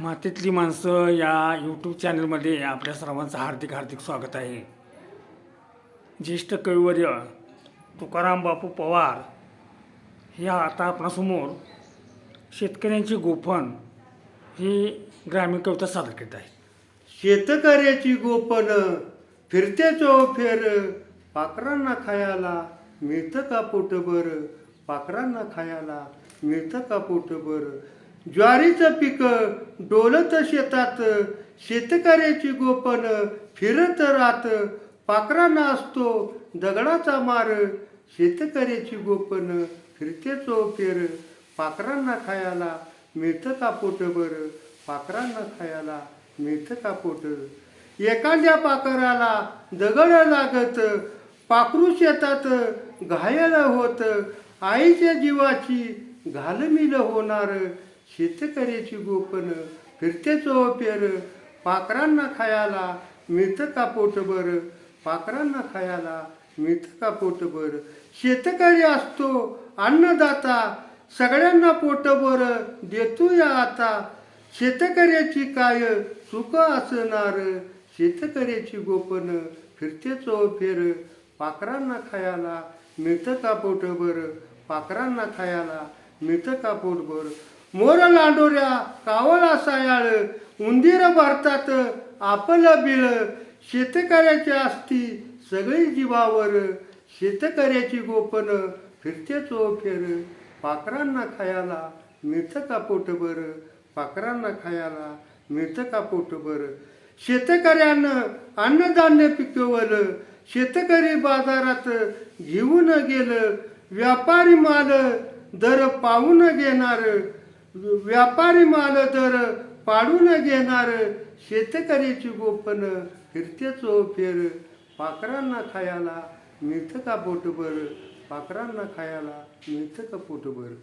मातीतली माणसं या यूट्यूब चॅनलमध्ये आपल्या सर्वांचं हार्दिक हार्दिक स्वागत आहे. ज्येष्ठ कविवर्य तुकाराम बापू पवार हे आता आपणासमोर शेतकऱ्यांची गोफण ही ग्रामीण कविता सादर करीत आहे शेतकऱ्याची गोपन फिरते चौफेर पाखरांना खायला मिळतं का पोटभर? पाखरांना खायला मिळतं का पोटभर? ज्वारीचं पीक डोलत शेतात शेतकऱ्याची गोपन फिरत रात पाखरांना असतो दगडाचा मार. शेतकऱ्याची गोपन फिरते चौफेर पाखरांना खायला मिळतं का पोटभर? पाखरांना खायला मिळतं का पोट? एखाद्या पाखराला दगड लागत पाखरू शेतात घायल होत. आईच्या जीवाची घालमिल होणार. शेतकऱ्याची गोपन फिरते चोपेर पाकरांना खायला मिळतं का पोटभर? पाकरांना खायला मिळतं का पोटभर? शेतकरी असतो अन्नदाता सगळ्यांना पोटभर देतो या आता. शेतकऱ्याची काय सुख असणार? शेतकऱ्याची गोपन फिरते चोफेर पाकरांना खायला मिळतं का पोटभर? पाकरांना खायला मिळतं का पोटभर? मोर लांडोऱ्या कावळा सायाळ उंदीर भरतात आपलं बिळ शेतकऱ्याची असती सगळी जीवावर शेतकऱ्याची गोपन फिरते चोफेर पाखरांना खायला मिळतं का पोटभर? पाखरांना खायला मिळतं का पोटभर? शेतकऱ्यानं अन्नधान्य पिकवलं शेतकरी बाजारात घेऊन गेलं व्यापारी माल दर पाहून घेणार व्यापारी माल तर पाडून घेणार शेतकऱ्याची गोपन फिरते चोफेर पाखरांना खायला मिळतं का पोटभर? पाखरांना खायला मिळतं का पोटभर?